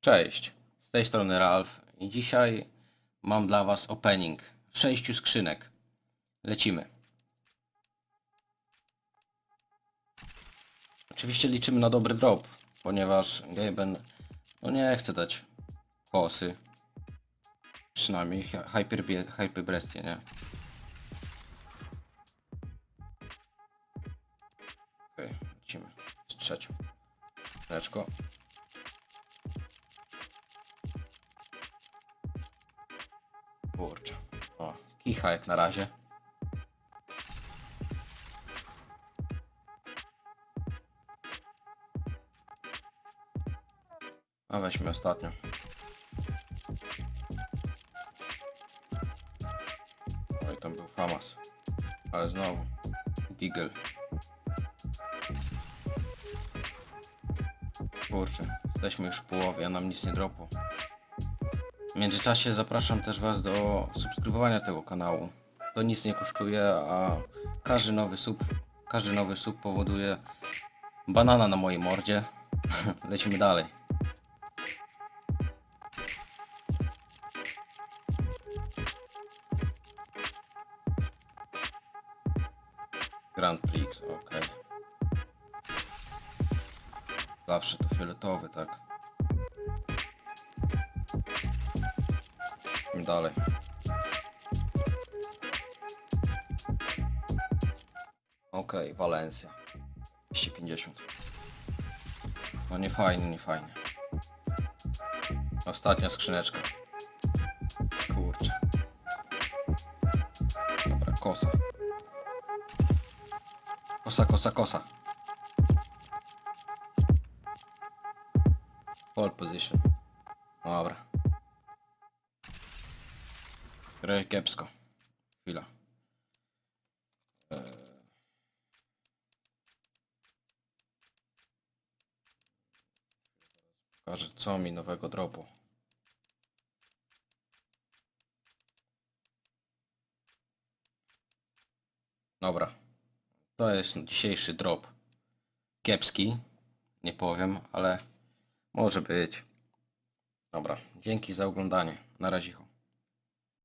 Cześć, z tej strony Ralf i dzisiaj mam dla Was opening sześciu skrzynek. Lecimy. Oczywiście liczymy na dobry drop, ponieważ Gaben no nie chce dać kosy. Przynajmniej Hyper, Hyper nie? Okej, lecimy z trzecią. Leczko. Kurczę. O, kicha jak na razie. A weźmy ostatnią. Oj, tam był Famas. Ale znowu. Deagle. Kurczę, jesteśmy już w połowie, a nam nic nie dropło. W międzyczasie zapraszam też Was do subskrybowania tego kanału. To nic nie kosztuje, a każdy nowy sub, każdy nowy sub powoduje banana na mojej mordzie. Lecimy dalej. Grand Prix, ok. Zawsze to fioletowy, tak? Dalej. Okej, Walencja. 250. No nie fajnie, nie fajnie. Ostatnia skrzyneczka. Kurczę. Dobra, kosa. Kosa, kosa, kosa. Pole position. Dobra. Trochę kiepsko. Chwila. Eee. Pokażę co mi nowego dropu. Dobra. To jest dzisiejszy drop. Kiepski. Nie powiem, ale może być. Dobra. Dzięki za oglądanie. Na razie.